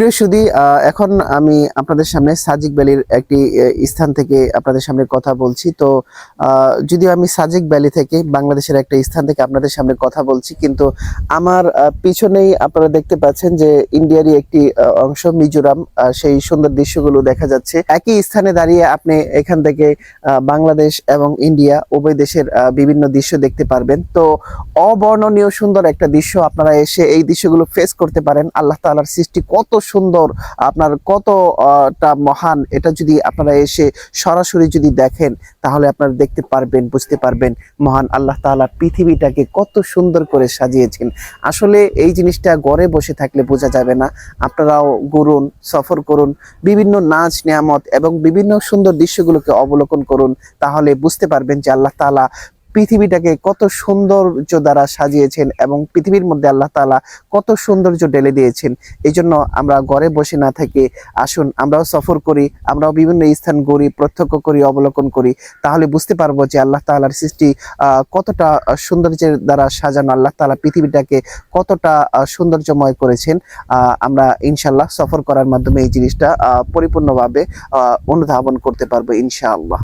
প্রিয় সুদী এখন আমি আপনাদের সামনে সাজিক ভ্যালির একটি স্থান থেকে আপনাদের সামনে কথা বলছি। তো যদিও আমি সাজিক ভ্যালি থেকে বাংলাদেশের একটা স্থান থেকে আপনাদের সামনে কথা বলছি, কিন্তু আমার পিছনেই আপনারা দেখতে পাচ্ছেন যে ইন্ডিয়ারই একটি অংশ, মিজোরাম সেই সুন্দর দৃশ্যগুলো দেখা যাচ্ছে। একই স্থানে দাঁড়িয়ে আপনি এখান থেকে বাংলাদেশ এবং ইন্ডিয়া, উভয় দেশের বিভিন্ন দৃশ্য দেখতে পারবেন। তো, অবর্ণনীয় সুন্দর একটা দৃশ্য আপনারা এসে এই দৃশ্যগুলো ফেস করতে পারেন। আল্লাহ তাআলার সৃষ্টি কত সুন্দর, আপনার কতটা মহান, এটা যদি আপনারা এসে সরাসরি যদি দেখেন, তাহলে আপনারা দেখতে পারবেন, বুঝতে পারবেন মহান আল্লাহ তাআলা পৃথিবীটাকে কত সুন্দর করে সাজিয়েছেন। আসলে এই জিনিসটা ঘরে বসে থাকলে বোঝা যাবে না। আপনারাও ঘুরুন, সফর করুন, বিভিন্ন নাচ, নিয়ামত এবং বিভিন্ন সুন্দর দৃশ্যগুলোকে অবলোকন করুন, তাহলে বুঝতে পারবেন যে আল্লাহ তাআলা পৃথিবীটাকে কত সৌন্দর্য দ্বারা সাজিয়েছেন এবং পৃথিবীর মধ্যে আল্লাহ তাআলা কত সৌন্দর্য ঢেলে দিয়েছেন এই জন্য আমরা ঘরে বসে না থেকে আসুন, আমরাও সফর করি, আমরাও বিভিন্ন স্থান ঘুরি, প্রত্যক্ষ করি, অবলোকন করি, তাহলে বুঝতে পারব যে আল্লাহ তালার সৃষ্টি কতটা সৌন্দর্যের দ্বারা সাজানো, আল্লাহ তালা পৃথিবীটাকে কতটা সৌন্দর্যময় করেছেন আমরা ইনশাল্লাহ সফর করার মাধ্যমে এই জিনিসটা পরিপূর্ণভাবে অনুধাবন করতে পারব ইনশাআল্লাহ।